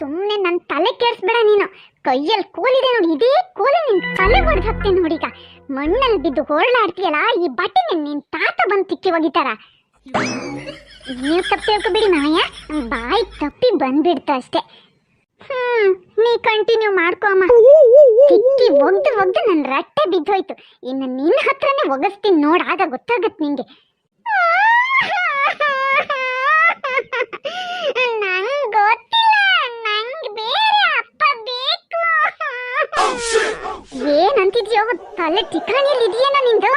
ಸುಮ್ಮನೆ ನನ್ನ ತಲೆ ಕೆಡಿಸ್ಬೇಡ ನೀನು ಕೈಯಲ್ಲಿ ಕೋಲಿದೆ ನೋಡಿ ಇದೇ ಕೋಲಿ ನಿನ್ ತಲೆ ಹೊಡೆದು ಹಾಕ್ತೇನೆ ನೋಡೀಗ ಮಣ್ಣಲ್ಲಿ ಬಿದ್ದು ಹೊರಳಾಡ್ತೀಯಲ್ಲ ಈ ಬಟ್ಟೆನ ನಿನ್ ತಾತ ಬಂದು ತಿಕ್ಕಿ ಒಗಿತಾರ ನೀವು ತಪ್ಪು ತಿಳ್ಕೊಬೇಡಿ ಮಾಯ ಬಾಯಿ ತಪ್ಪಿ ಬಂದ್ಬಿಡ್ತು ಅಷ್ಟೇ ಹ್ಮ್ ನೀ ಕಂಟಿನ್ಯೂ ಮಾಡ್ಕೊ ಅಮ್ಮ ತಿಕ್ಕಿ ಒಗ್ದು ಒಗ್ದು ನನ್ನ ರಟ್ಟೆ ಬಿದ್ದೋಯ್ತು ಇನ್ನು ನಿನ್ನ ಹತ್ರನೇ ಒಗಸ್ತೀನಿ ನೋಡಾಗ ಆಗ ಗೊತ್ತಾಗತ್ ನಿಂಗೆ ನಂಗ್ ಗೊತ್ತಿಲ್ಲ ನಂಗ್ ಬೇರೆ ಅಪ್ಪ ಬೇಕು ಏನಂತಿದ್ಯೋ ತಲೆ ಠಿಕಾಣಿಯಲ್ಲಿ ಇದೆಯೇನ ನಿಂದು?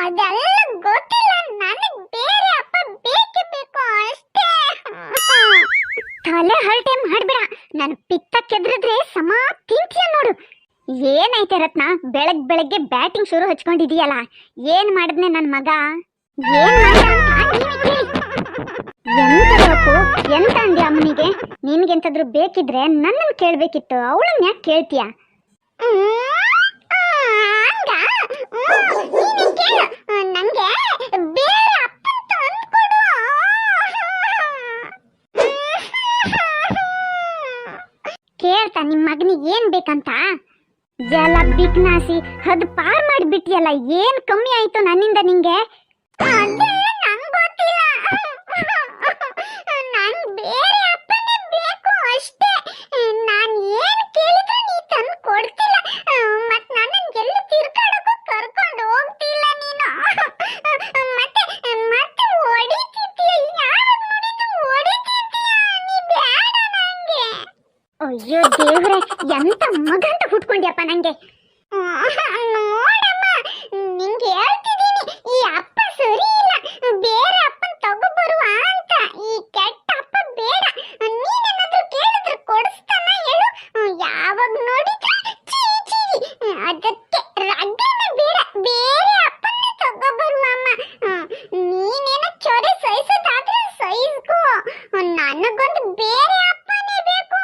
ಅದೆಲ್ಲ ಗೊತ್ತಿಲ್ಲ. ನನಗೆ ಬೇರೆ ಅಪ್ಪ ಬೇಕೇ ಬೇಕು ಅಷ್ಟೇ. ತಲೆ ಹರಟೆ ಮಾಡ್ಬೇಡ. ನಾನು ಪಿತ್ತ ಕೆದ್ರಿದ್ರೆ ಸಮ ತಿಂತೀಯ ನೋಡು. ಏನೈತೆ ರತ್ನ? ಬೆಳಗ್ ಬೆಳಗ್ಗೆ ಬ್ಯಾಟಿಂಗ್ ಶುರು ಹಚ್ಕೊಂಡಿದೀಯಲ್ಲ. ಏನ್ ಮಾಡಿದ್ನೆ ನನ್ನ ಮಗ? ಏನ್ ಮಾಡ್ದ. ಎಂತ ಅಂದ್ಯ ಅಮ್ಮನಿಗೆ? ನಿನ್ಗೆಂತಾದ್ರೂ ಬೇಕಿದ್ರೆ ನನ್ನನ್ನು ಕೇಳ್ಬೇಕಿತ್ತು. ಅವಳನ್ನ ಯಾಕೆ ಕೇಳ್ತೀಯ? ಕೇಳ್ತಾ ನಿಮ್ಮ ಮಗನಿಗೆ ಏನ್ ಬೇಕಂತ? ಜಲ ಬಿಗ್ನಾಸಿ ಅದ್ ಪಾರ್ ಮಾಡಿಬಿಟ್ಟಿಯಲ್ಲ ಏನ್ ಕಮ್ಮಿ ಆಯ್ತು ನನ್ನಿಂದ ನಿಂಗೆ? ನಂಗ್ ಬೇರೆ ಅಪ್ಪನೇ ಬೇಕು ಅಷ್ಟೇ. ನಾನು ಏನು ಕೇಳಿದ್ರು ನೀ ತಂದು ಕೊಡ್ತಿಲ್ಲ. ಮತ್ತೆ ನಾನು ಎಲ್ಲೂ ತಿರ್ಗಾಡಕ್ಕೂ ಕರ್ಕೊಂಡು ಹೋಗ್ತಿಲ್ಲ ನೀನು. ಮತ್ತೆ ಮತ್ತೆ ಹೊಡಿತಿದ್ಯ? ಯಾವಾಗ ನೋಡಿದ್ರು ಹೊಡಿತಿದ್ಯ? ನೀ ಅಯ್ಯೋ ದೇವ್ರೆ, ಎಂತ ಮಗಂತ ಹುಟ್ಕೊಂಡ್ಯಪ್ಪ ನಂಗೆ ನೋಡಮ್ಮ ನಿಂಗೆ ಹೇಳ್ತಿದ್ದೀನಿ ಈ ಅಪ್ಪ ಸರಿ ಇಲ್ಲ ಬೇರೆ ಅಪ್ಪನ್ ತಗೊಬರುವ ಅಂತ ಈ ಕೆಟ್ಟ ಅಪ್ಪ ಬೇಡ ನೀನೇನಾದ್ರೂ ಕೇಳಿದ್ರೆ ಕೊಡಿಸ್ತಾನ ಹೇಳು ಯಾವಾಗ ನೋಡಿದ್ರು ಚೀ ಚೀ ಅದಕ್ಕೆ ರಗ್ಗನ ಬೇಡ ಬೇರೆ ಅಪ್ಪನ್ನೇ ತಗೊಬರುವ ಅಮ್ಮ ನೀನೇನ ಚೊರೆ ಸಹಿಸೋದಾದ್ರೆ ಸಹಿಸ್ಕೋ ನನಗೊಂದು ಬೇರೆ ಅಪ್ಪನೇ ಬೇಕು.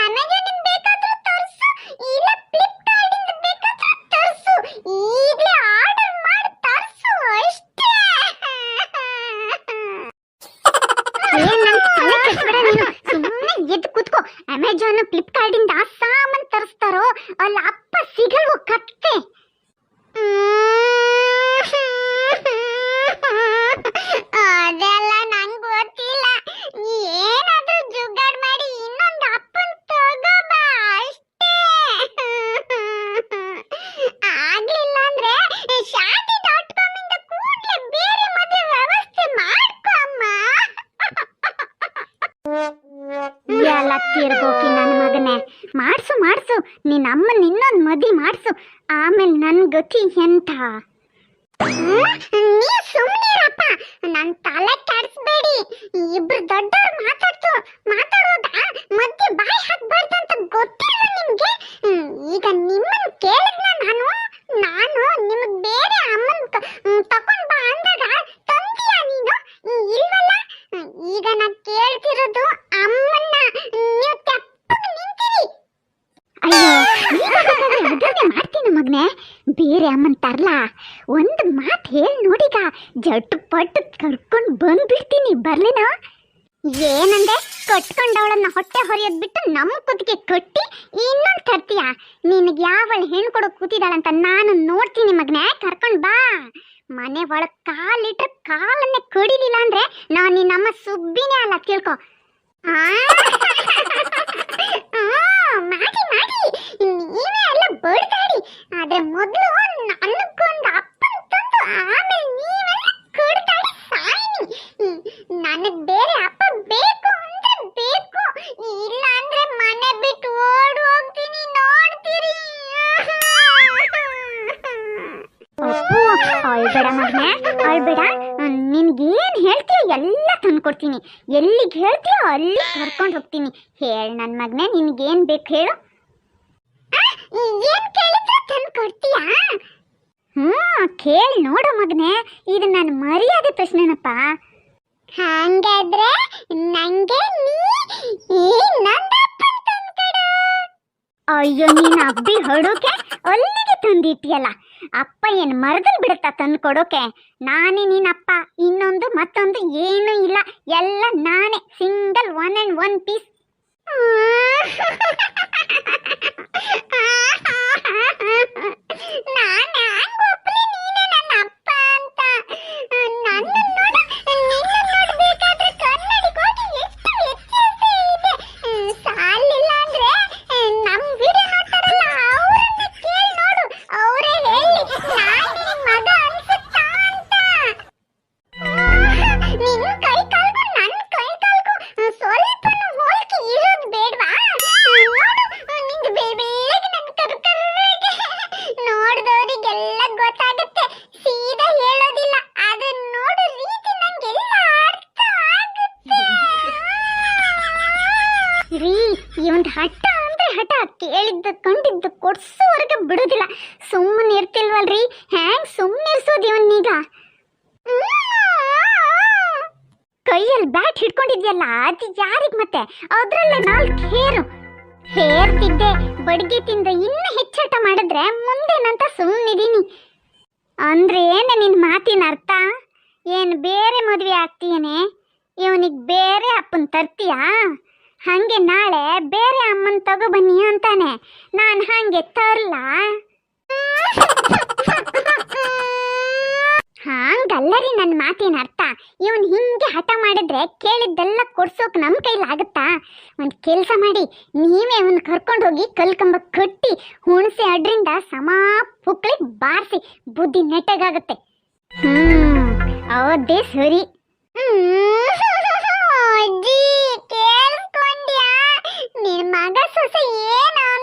ಅಮೆಜಾನ್ ಬೇಕಾದ್ರೂ ತರ್ಸು, ಇಲ್ಲ ಫ್ಲಿಪ್ಕಾರ್ಟ್ ಇಂದ ಬೇಕಾದ್ರೂ ತರ್ಸು, ಈಗಲೇ ಆರ್ಡರ್ ಮಾಡಿ ತರ್ಸು ಅಷ್ಟೇ. ಏನ್ ನನ್ ಸುಮ್ಮನೆ ಎದ್ದು ಕೂತ್ಕೋ. ಅಮೆಜಾನ್ ಫ್ಲಿಪ್ಕಾರ್ಟ್ ಇಂದ ಸಾಮಾನ್ ತರಿಸ್ತಾರೋ, ಅಲ್ಲಿ ಅಪ್ಪ ಸಿಗಲ್ವೋ ಕತ್ತೆ. ಇನ್ನೊಂದು ಮದಿ ಮಾಡ್ಸು. ಆಮೇಲೆ ನನ್ ಗತಿ ಎಂತ? ನೀ ಸುಮ್ಮನಿರಪ್ಪ ನನ್ನ ತಲೆ ಕೆಡಿಸ್ಬೇಡಿ. ಇಬ್ರು ದೊಡ್ಡವ್ರು ಮಾತಾಡ್ತು ಮಾತಾಡೋದ ಮಧ್ಯೆ ಬಾಯಿ ಹಾಕ್ಬಾರ್ದು ಅಂತ ಗೊತ್ತಿಲ್ಲ ನಿಮ್ಗೆ? ಈಗ ನಿಮ್ಮನ್ನ ಕೇಳಿದ್ನ ನಾನು? ನಾನು ನಿಮಗ್ ಬೇರೆ ಅಮ್ಮನ್ ತ- ಹ್ಮ್, ತಕೊಂಡ್ ಬಾ ಅಂದಾಗ ತಂದಿಯಾ ನೀನು ಹ್ಮ್, ಇಲ್ವಲ್ಲ ಹ್ಮ್, ಈಗ ನಾ ಕೇಳ್ತಿರೋದು ಅಮ್ಮನ್ನ ನೀವು ತೆಪ್ಪಗೆ ನಿಂತಿರಿ ಅಯ್ಯೋ ಈಗ ಬೇಕಾದ್ರೆ ಅದನ್ನೇ ಮಾಡ್ತೀನಿ ಮಗ್ನೆ ಬೇರೆ ಅಮ್ಮನ್ ತರ್ಲಾ. ಒಂದು ಮಾತು ಹೇಳಿ ನೋಡಿಗ ಜಟ್ಟು ಪಟ್ಟು ಕರ್ಕೊಂಡು ಬಂದ್ಬಿಡ್ತೀನಿ, ಬರ್ಲಿನ? ಏನಂದೆ? ಕಟ್ಕೊಂಡವಳನ್ನ ಹೊಟ್ಟೆ ಹೊರೆಯೋದ್ ಬಿಟ್ಟು ನಮ್ಮ ಕುತ್ತಿಗೆ ಕಟ್ಟಿ ಇನ್ನೊಂದು ತರ್ತೀಯ? ನಿನಗೆ ಯಾವಳ ಹೆಣ್ಣು ಕೊಡೋ ಕೂತಿದಾಳಂತ ನಾನು ನೋಡ್ತೀನಿ ಮಗನೇ, ಕರ್ಕೊಂಡ್ ಬಾ. ಮನೆ ಒಳಗ್ ಕಾಲಿಟ್ರೆ ಕಾಲನ್ನೇ ಕಡಿಲಿಲ್ಲ ಅಂದ್ರೆ ನಾನು ನಿನ್ನಮ್ಮ ಸುಬ್ಬಿನೇ ಅಲ್ಲ, ತಿಳ್ಕೊ. ಮಾಡಿ ಮಾಡಿ. ನೀವೇ ಎಲ್ಲ ಬಡ್ದಾಡಿ ಆದ್ರೆ ಮೊದಲು ನನಗೊಂದು ಅಪ್ಪನ ತಂದು ಆಮೇಲೆ ನೀವೆಲ್ಲ ಕಡ್ದಾಡಿ ಸಾಯಿನಿ. ನನಗೆ ಬೇರೆ ಅಪ್ಪ ಬೇಕು ಅಂದ್ರೆ ಬೇಕು. ಇಲ್ಲ ಅಂದ್ರೆ ಮನೆ ಬಿಟ್ಟು ಓಡ್ ಹೋಗ್ತೀನಿ, ನೋಡ್ತೀರಿ. ಅಳ್ಬೇಡ ಮಗನೆ ಅಳ್ಬೇಡ ನಿನ್ಗೇನ್ ಹೇಳ್ತೀಯ ಎಲ್ಲ ತಂದ್ಕೊಡ್ತೀನಿ. ಎಲ್ಲಿಗೆ ಹೇಳ್ತೀಯೋ ಅಲ್ಲಿ ಕರ್ಕೊಂಡು ಹೋಗ್ತೀನಿ. ಹೇಳ್ ನನ್ನ ಮಗನೇ, ನಿನ್ಗೇನ್ ಬೇಕು ಹೇಳು. ಏನ್ ಕೇಳಿದ್ರೆ ತಂದು ಕೊಡ್ತೀಯಾ? ಹ್ಮ್, ಕೇಳಿ ನೋಡು ಮಗನೆ. ಇದು ನನ್ನ ಮರ್ಯಾದೆ ಪ್ರಶ್ನೆನಪ್ಪ. ಹಾಗಾದ್ರೆ ನಂಗೆ ನೀ ಅಯ್ಯೋ, ನೀನ್ ಅಬ್ಬಿ ಹೊಡೋಕೆ ಅಲ್ಲಿಗೆ ತಂದಿಟ್ಟಿಯಲ್ಲ. ಅಪ್ಪ ಏನು ಮರದಲ್ಲಿ ಬಿಡುತ್ತಾ ತಂದು ಕೊಡೋಕೆ? ನಾನೇ ನೀನಪ್ಪ ಇನ್ನೊಂದು ಮತ್ತೊಂದು ಏನೂ ಇಲ್ಲ. ಎಲ್ಲ ನಾನೇ. Single one and one piece ನಾನು ಹ್ಯಾಂಗ್ ಒಪ್ಲಿ ಹಠ ಅಂದ್ರೆ ಹಠ ಕೇಳಿದ್ದು ಕಂಡಿದ್ದು ಕೊಡ್ಸೋವರೆಗೆ ಬಿಡೋದಿಲ್ಲ. ಸುಮ್ಮನೆ ಇರ್ತಿಲ್ವಲ್ರಿ? ಹ್ಯಾಂಗ್ ಸುಮ್ಮನೆ ಇರ್ಸೋದು ಇವನ್ನೀಗ? ಕೈಯಲ್ಲಿ ಬ್ಯಾಟ್ ಹಿಡ್ಕೊಂಡಿದ್ಯಲ್ಲ ಅದು ಯಾರಿಗೆ ಮತ್ತೆ. ಅದ್ರಲ್ಲೇ ನಾಲ್ಕು ಹೇರು. ಹೇರ್ತಿದ್ದೆ ಬಡಿಗೆ ತಿಂದ ಇನ್ನು ಹೆಚ್ಚಾಟ ಮಾಡಿದ್ರೆ ಮುಂದೇನಂತ ಸುಮ್ಮನಿದೀನಿ ಅಂದ್ರೆ ಏನು ನಿನ್ನ ಮಾತಿನ ಅರ್ಥ? ಏನು ಬೇರೆ ಮದುವೆ ಆಗ್ತೀಯೇನೆ? ಇವನಿಗೆ ಬೇರೆ ಅಪ್ಪನ ತರ್ತೀಯಾ? ಹಂಗೆ ನಾಳೆ ಬೇರೆ ಅಮ್ಮನ್ ತಗೋ ಬನ್ನಿ ಅಂತಾನೆ. ನಾನು ಹಂಗೆ ತರ್ಲ? ಹಾಂಗಲ್ಲರಿ ನನ್ನ ಮಾತಿನ ಅರ್ಥ. ಇವನ್ ಹಿಂಗೆ ಹಠ ಮಾಡಿದ್ರೆ ಕೇಳಿದ್ದೆಲ್ಲ ಕೊಡ್ಸೋಕ್ ನಮ್ ಆಗುತ್ತಾ? ಒಂದ್ ಕೆಲ್ಸ ಮಾಡಿ, ನೀವೇ ಅವನ್ ಕರ್ಕೊಂಡು ಹೋಗಿ ಕಲ್ಕಂಬ ಕಟ್ಟಿ ಹುಣಸೆ ಅಡ್ರಿಂದ ಸಮ ಪುಕ್ಳಿ ಬಾರಿಸಿ ಬುದ್ಧಿ ನೆಟ್ಟಗಾಗತ್ತೆ. ಹ್ಮ್ ಅವದ್ದೇ ಸರಿ. ಅಜ್ಜಿ. ನಿನ್ ಮಗ ಸೊಸೆ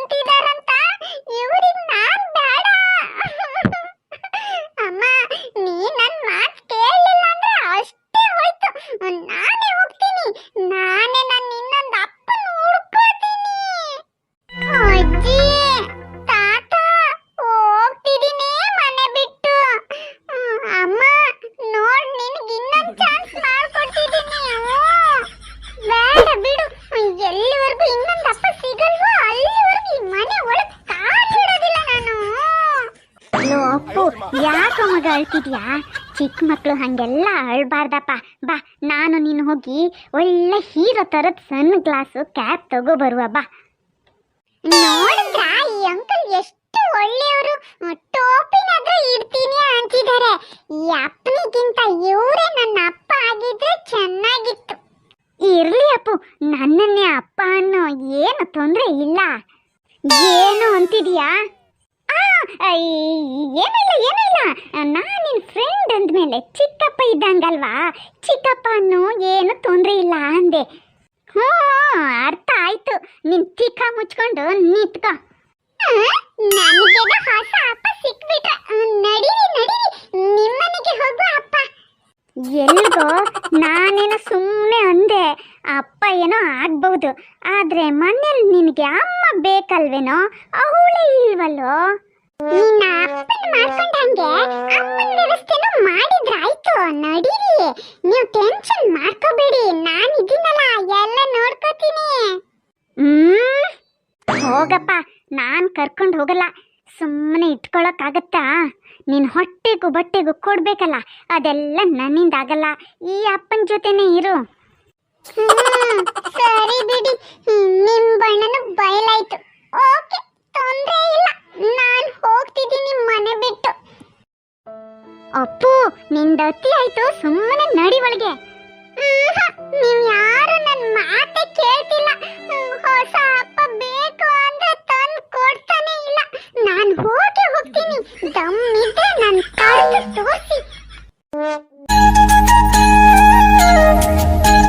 ಯಾಕೋ ಚಿಕ್ಕ ಮಕ್ಕಳು ಹಾಗೆಲ್ಲ ಅಳ್ಬಾರ್ದಪ್ಪ. ಬಾ, ನಾನು ನೀನು ಹೋಗಿ ಒಳ್ಳೆ ಹೀರೋ ಥರದ ಸಣ್ಣ ಗ್ಲಾಸು, ಕ್ಯಾಪ್ ತಗೋ ಬರುವ, ಬಾ. ನೋಡಿದ್ರ, ಈ ಅಂಕಲ್ ಎಷ್ಟು ಒಳ್ಳೆಯವರು. ಟೋಪಿನಾದ್ರೂ ಇಡ್ತೀನಿ ಅಂತಿದ್ದಾರೆ. ಈ ಅಪ್ಪನಿಗಿಂತ ಇವರೇ ನನ್ನ ಅಪ್ಪ ಆಗಿದ್ರೆ ಚೆನ್ನಾಗಿತ್ತು. ಇರ್ಲಿ ಅಪ್ಪು, ನನ್ನನ್ನೇ ಅಪ್ಪ ಅನ್ನೋ ಏನು ತೊಂದರೆ ಇಲ್ಲ. ಏನು ಅಂತಿದ್ಯಾ? ಏನಿಲ್ಲ ಏನಿಲ್ಲ. ನಾನು ನಿನ್ ಫ್ರೆಂಡ್ ಅಂದ್ಮೇಲೆ ಚಿಕ್ಕಪ್ಪ ಇದ್ದಂಗಲ್ವಾ? ಚಿಕ್ಕಪ್ಪ ಅನ್ನೋ ಏನು ತೊಂದರೆ ಇಲ್ಲ ಅಂದೆ. ಹ್ಞೂ, ಅರ್ಥ ಆಯ್ತು. ನಿನ್ ಚಿಕ್ಕ ಮುಚ್ಕೊಂಡು ನಿಂತ್ಕ. ನನಗೆ ಹೊಸ ಅಪ್ಪ ಸಿಕ್ಬಿಟ್ರ. ನಡೀರಿ ನಡೀರಿ. ನಿಮ್ಮನೆಗೆ ಹೋಗು ಅಪ್ಪ ಎಲ್ಗೋ ನಾನೇನೋ ಸುಮ್ಮನೆ ಅಂದೆ. ಅಪ್ಪ ಏನೋ ಆಗ್ಬಹುದು. ಆದ್ರೆ ಮನೇಲಿ ನಿನಗೆ ಅಮ್ಮ ಬೇಕಲ್ವೇನೋ? ಅವಳೇ ಇಲ್ವಲ್ಲೋ? ನಿನ್ನ ಅಪ್ಪನ ಮಾಡ್ಕೊಂಡಂಗೆ ಅಮ್ಮನ ವ್ಯವಸ್ಥೆನೂ ಮಾಡಿದ್ರಾಯ್ತು. ನಡೀರಿ. ನೀವು ಟೆನ್ಷನ್ ಮಾಡ್ಕೋಬೇಡಿ. ನಾನು ಇದೀನಲ್ಲ ಎಲ್ಲ ನೋಡ್ಕೋತೀನಿ. ಹ್ಮ್? ಹೋಗಪ್ಪ. ನಾನು ಕರ್ಕೊಂಡು ಹೋಗಲ್ಲ. ಸುಮ್ಮನೆ ಇಟ್ಕೊಳಕ್ಕಾಗತ್ತಾ? ನಿನ್ ಹೊಟ್ಟೆಗೂ ಬಟ್ಟೆಗೂ ಕೊಡ್ಬೇಕಲ್ಲ ಅದೆಲ್ಲ ನನ್ನಿಂದ ಆಗಲ್ಲ ಈ ಅಪ್ಪನ ಜೊತೆನೇ ಇರು. ಸರಿ ಬಿಡಿ. ನಿಮ್ ಬಣ್ಣನ ಬಯಲಾಯ್ತು. ಓಕೆ ತೊಂದ್ರೆ ಇಲ್ಲ. ನಾನ್ ಹೋಗ್ತಿದ್ದೀನಿ ಮನೆ ಬಿಟ್ಟು. ಅಪ್ಪು ನಿಂದ ಅತಿ ಆಯ್ತು ಸುಮ್ಮನೆ ನಡಿ ಒಳಗೆ. ನೀವು ಯಾರು ನನ್ ಮಾತೆ ಕೇಳ್ತಿಲ್ಲ. ಹೊಸ ಅಪ್ಪ ಬೇಕು ಅಂದ್ರೆ ತಂದು ಕೊಡ್ತಾನೆ ಇಲ್ಲ ನಾನ್ ಹೋಗಿ